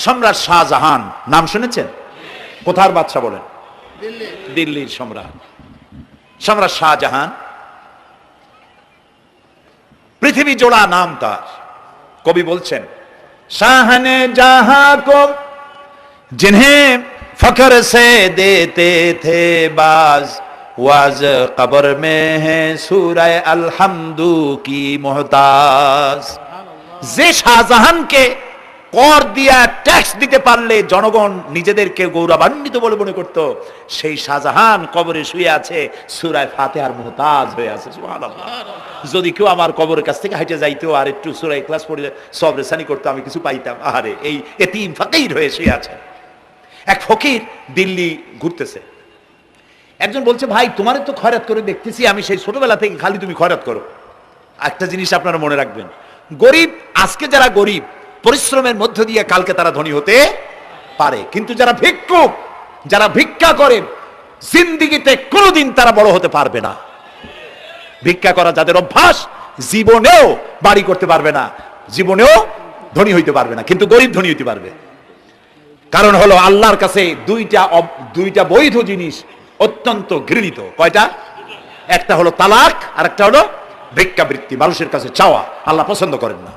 সম্রাট শাহজাহান নাম শুনেছেন কোথার বাদশা বলেন দিল্লির সম্রাট সম্রাট শাহজাহান পৃথিবী জোড়া নাম তার কবি বলছেন শাহনে জাহা কো जिन्हें फखर से देते थे बाज वाज कब्र में है सूरह अलहमदू की मोहताज যে শাহজাহানকে কর দিয়া ট্যাক্স দিতে পারলে জনগণ নিজেদেরকে গৌরবান্বিত বলে মনে করত। সেই শাহজাহান কবরে শুয়ে আছে, সুরায় ফাতেহার মোহতাজ হয়ে আছে যদি কেউ আমার কবরের কাছ থেকে হাইটে যাইতো আর একটু সুরাই ক্লাস পড়ে সব রেসানি করতো, আমি কিছু পাইতাম। আরে এই এতিম ফাকির হয়ে শুয়ে আছে। এক ফকির দিল্লি ঘুরতেছে। একজন বলছে, ভাই, তোমার তো খয়রাত করে দেখতেছি, আমি সেই ছোটবেলা থেকে খালি তুমি খয়রাত করো। একটা জিনিস আপনারা মনে রাখবেন, গরিব, আজকে যারা গরিব পরিশ্রমের মধ্য দিয়ে কালকে তারা ধনী হতে পারে। কিন্তু যারা ভিক্ষুক, যারা ভিক্ষা করে, জিন্দিগিতে কোনোদিন তারা বড় হতে পারবে না। ভিক্ষা করা যাদের অভ্যাস, জীবনেও বাড়ি করতে পারবে না, জীবনেও ধনী হইতে পারবে না, কিন্তু গরিব ধনী হইতে পারবে। কারণ হলো আল্লাহর কাছে দুইটা দুইটা বৈধ জিনিস অত্যন্ত ঘৃণিত। কয়টা? একটা হলো তালাক আর একটা হলো ভিক্ষাবৃত্তি, মানুষের কাছে চাওয়া। আল্লাহ পছন্দ করেন না।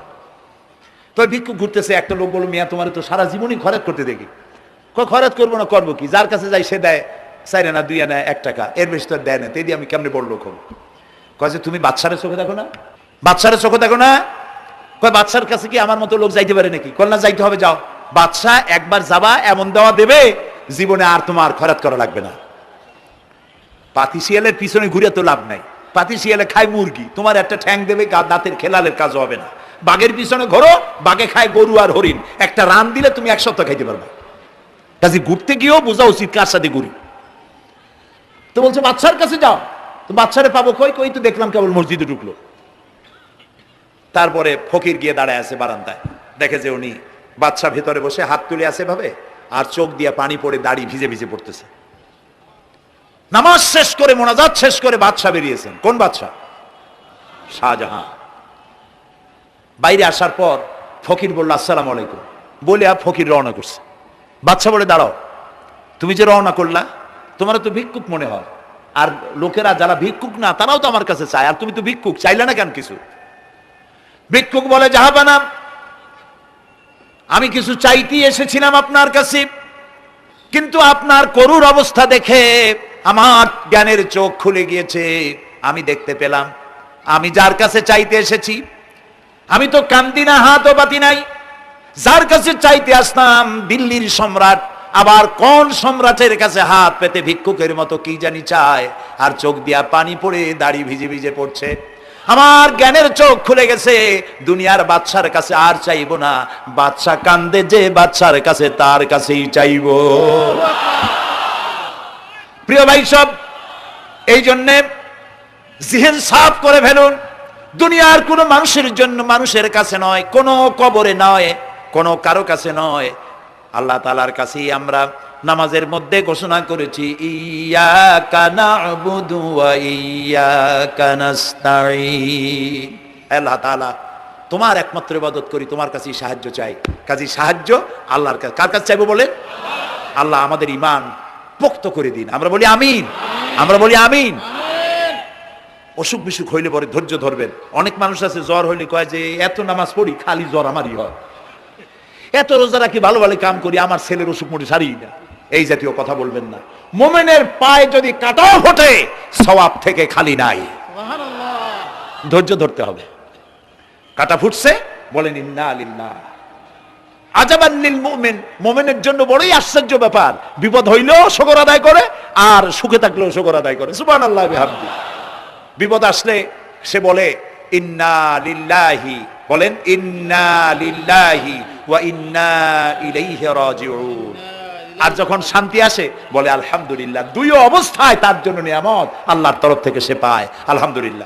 তো ভিক্ষু ঘুরতেছে, একটা লোক বলো মিয়া, তোমার তো সারা জীবনই খরচ করতে দেখি। খরচ করব না, করব কি? যার কাছে যাই সে দেয়, চাইরে না দুই আনা এক টাকা। এর বেশি তো দেয় না। তেদি আমি কেমনে বড় লোক হব? কয় যে, তুমি বাচ্চারের চোখে দেখো না? বাচ্চারের চোখে দেখো না? কয় বাচ্চার কাছে কি আমার মতো লোক যাইতে পারে নাকি? কল না, যাইতে হবে, যাও। বাচ্চা একবার যাবা, এমন দেওয়া দেবে, জীবনে আর তোমার খরচ করা লাগবে না। পাতি শিয়ালের পিছনে ঘুরে তো লাভ নাই। পাতি শিয়ালে খায় মুরগি। তোমার একটা ঠ্যাং দেবে দাঁতের খেলালের কাজ হবে না। বাঘের পিছনে ঘোরো, বাঘে খায় গরু আর হরিণ। একটা রান দিলে তুমি এক সপ্তাহ খাইতে পারবে। কাজে ঘুরতে গিয়েও বোঝা উচিত কার সাথে ঘুরি। তো বলছে বাচ্চার কাছে যাও। তো বাচ্চারে পাবো কই? কই তো দেখলাম কেবল মসজিদে ঢুকলো। তারপরে ফকির গিয়ে দাঁড়ায় আছে বারান্দায়। দেখে যে উনি বাচ্চা ভেতরে বসে হাত তুলে আছে ভাবে আর চোখ দিয়ে পানি পড়ে দাড়ি ভিজে ভিজে পড়তেছে। নামাজ শেষ করে মোনাজাত শেষ করে বাদশা বেরিয়েছেন। কোন বাদশা শাহজাহান। বাইরে আসার পর ফকির বলল, আসসালাম আলাইকুম। বলে আর ফকির রওনা করছে। বাচ্চা বলে, দাঁড়াও, তুমি যে রওনা করলা তোমার তো ভিক্ষুক মনে হয়। আর লোকেরা যারা ভিক্ষুক না, তারাও তো আমার কাছে চায়। আর তুমি তো ভিক্ষুক, চাইলে না কেন কিছু? ভিক্ষুক বলে জাহাবানা আমি কিছু চাইতে এসেছিলাম আপনার কাছে। কিন্তু আপনার করুর অবস্থা দেখে আমার জ্ঞানের চোখ খুলে গিয়েছে। আমি দেখতে পেলাম, আমি যার কাছে চাইতে এসেছি আমি তো কান্দি না, হাতও পাতি নাই। যার কাছে চাইতে আসতাম দিল্লির সম্রাট, আবার কোন সম্রাটের কাছে হাত পেতে ভিক্ষুকের মতো কি জানি চায়, আর চোখ দিয়া পানি পড়ে দাড়ি ভিজে ভিজে পড়ছে। আমার জ্ঞানের চোখ খুলে গেছে, দুনিয়ার বাচ্চার কাছে আর চাইব না বাচ্চা কান্দে যে বাচ্চার কাছে তার কাছেই চাইব। প্রিয় ভাই সব, এই জন্যে জিহেন সাফ করে ফেলুন। দুনিয়ার কোনো মানুষের জন্য মানুষের কাছে নয়, কোনো কবরে নয়, কোনো কারও কাছে নয়। আল্লাহ তালার কাছেই আমরা নামাজের মধ্যে ঘোষণা করেছি ইয়া কানা আল্লাহ তোমার একমাত্র ইবাদত করি, তোমার কাছেই সাহায্য চাই। কাজী সাহায্য আল্লাহর কাছে। কার কাছে চাইব বলে আল্লাহ আমাদের ইমান পোক্ত করে দিন। আমরা বলি আমিন। আমরা বলি আমিন। অসুখ বিসুখ হইলে পরে ধৈর্য ধরবেন। অনেক মানুষ আছে জ্বর হইলে কয় যে এত নামাজ পড়ি খালি জ্বর আমারই হয়। এত রোজা রাখি ভালো ভালো কাম করি আমার ছেলের অসুখ মোটে সারি না। এই জাতীয় কথা বলবেন না। মোমেনের পায়ে যদি কাটাও ফোটে সওয়াব থেকে খালি নাই। ধৈর্য ধরতে হবে। কাটা ফুটছে বলেন ইন্না আলিল্লাহ আজাবান্নিল মুমিন মুমিনের জন্য বড়ই আশ্চর্য ব্যাপার। বিপদ হইলেও শকর আদায় করে আর সুখে থাকলেও শকর আদায় করে। সুবহানাল্লাহ বিহামদি। বিপদ আসলে সে বলে, ইন্না লিল্লাহি। বলেন, ইন্না লিল্লাহি ওয়া ইন্না ইলাইহি রাজিউন। আর যখন শান্তি আসে, বলে, আলহামদুলিল্লাহ। দুই অবস্থায় তার জন্য নিয়ামত আল্লাহর তরফ থেকে সে পায়, আলহামদুলিল্লাহ।